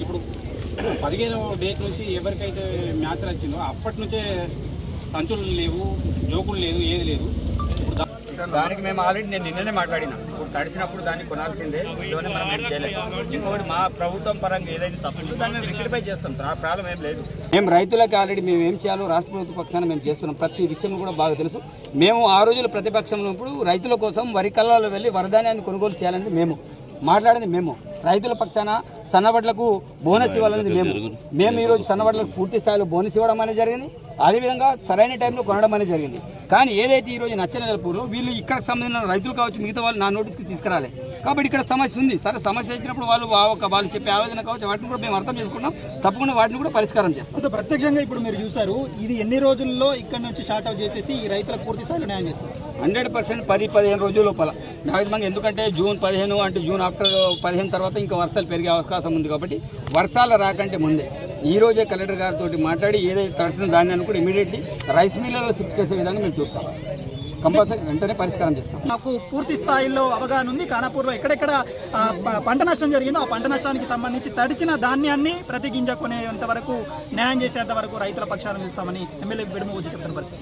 ఇప్పుడు పదిహేను డేట్ నుంచి ఎవరికైతే మ్యాచ్ వచ్చిందో అప్పటి నుంచే సంచులు లేవు జోకులు లేదు ఏది లేదు. దానికి మేము ఆల్రెడీ నేను నిన్ననే మాట్లాడినా. ఇప్పుడు తడిసినప్పుడు దాన్ని కొనాల్సిందే. ఇదిలోనే మనం ఏం చేయలేదు ఇంకొకటి మా ప్రభుత్వం పరంగా ఏదైతే తప్పుందో దాన్ని మేము రిక్టిఫై చేస్తాం. ప్రాబ్లం ఏం లేదు. మేము రైతులకు ఆల్రెడీ మేము ఏం చేయాలో రాష్ట్ర ప్రభుత్వ పక్షాన మేము చేస్తున్నాం. ప్రతి విషయం కూడా బాగా తెలుసు. మేము ఆ రోజులు ప్రతిపక్షంలో ఉన్నప్పుడు రైతుల కోసం వరి కళ్ళాల్లో వెళ్ళి వరధాన్యాన్ని కొనుగోలు చేయాలని మేము మాట్లాడింది మేము. రైతుల పక్షాన సన్నబడ్లకు బోనస్ ఇవ్వాలనేది మేము. మేము ఈరోజు సన్నబడ్లకు పూర్తి స్థాయిలో బోనస్ ఇవ్వడం అనేది జరిగింది. అదేవిధంగా సరైన టైంలో కొనడం అనేది జరిగింది. కానీ ఏదైతే ఈ రోజు నచ్చనగలపూర్లో వీళ్ళు ఇక్కడ సంబంధించిన రైతులు కావచ్చు మిగతా వాళ్ళు నా నోటీస్కి తీసుకురాలి. కాబట్టి ఇక్కడ సమస్య ఉంది. సరే సమస్య వచ్చినప్పుడు వాళ్ళు ఒక వాళ్ళు చెప్పే ఆవేదన కావచ్చు వాటిని కూడా మేము అర్థం చేసుకుంటాం తప్పకుండా వాటిని కూడా పరిష్కారం చేస్తాం. ప్రత్యక్షంగా ఇప్పుడు మీరు చూసారు ఇది ఎన్ని రోజుల్లో ఇక్కడ నుంచి షార్ట్ అవుట్ చేసేసి ఈ రైతులకు పూర్తి స్థాయిలో న్యాయం చేస్తారు? హండ్రెడ్ పర్సెంట్ పది పదిహేను రోజుల లోపల. మ్యాక్సిమం ఎందుకంటే జూన్ పదిహేను అంటే జూన్ ఆఫ్టర్ పదిహేను తర్వాత ఇంకా వర్షాలు పెరిగే అవకాశం ఉంది కాబట్టి వర్షాలు రాకంటే ముందే ఈ రోజే కలెక్టర్ గారితో మాట్లాడి ఏదైతే తడిసిన ధాన్యాన్ని కూడా ఇమీడియట్లీ రైస్ మిల్లలో షిఫ్ట్ చేసే విధంగా మేము చూస్తాం. కంపల్సరీ వెంటనే పరిష్కారం చేస్తాం. నాకు పూర్తి స్థాయిలో అవగాహన ఉంది. ఖానాపూర్లో ఎక్కడెక్కడ పంట నష్టం జరిగిందో ఆ పంట నష్టానికి సంబంధించి తడిచిన ధాన్యాన్ని ప్రతి గింజ కొనేంత వరకు న్యాయం చేసేంత వరకు రైతుల పక్షాలను చూస్తామని ఎమ్మెల్యే విడుమూజీ చెప్తున్న పరిస్థితి.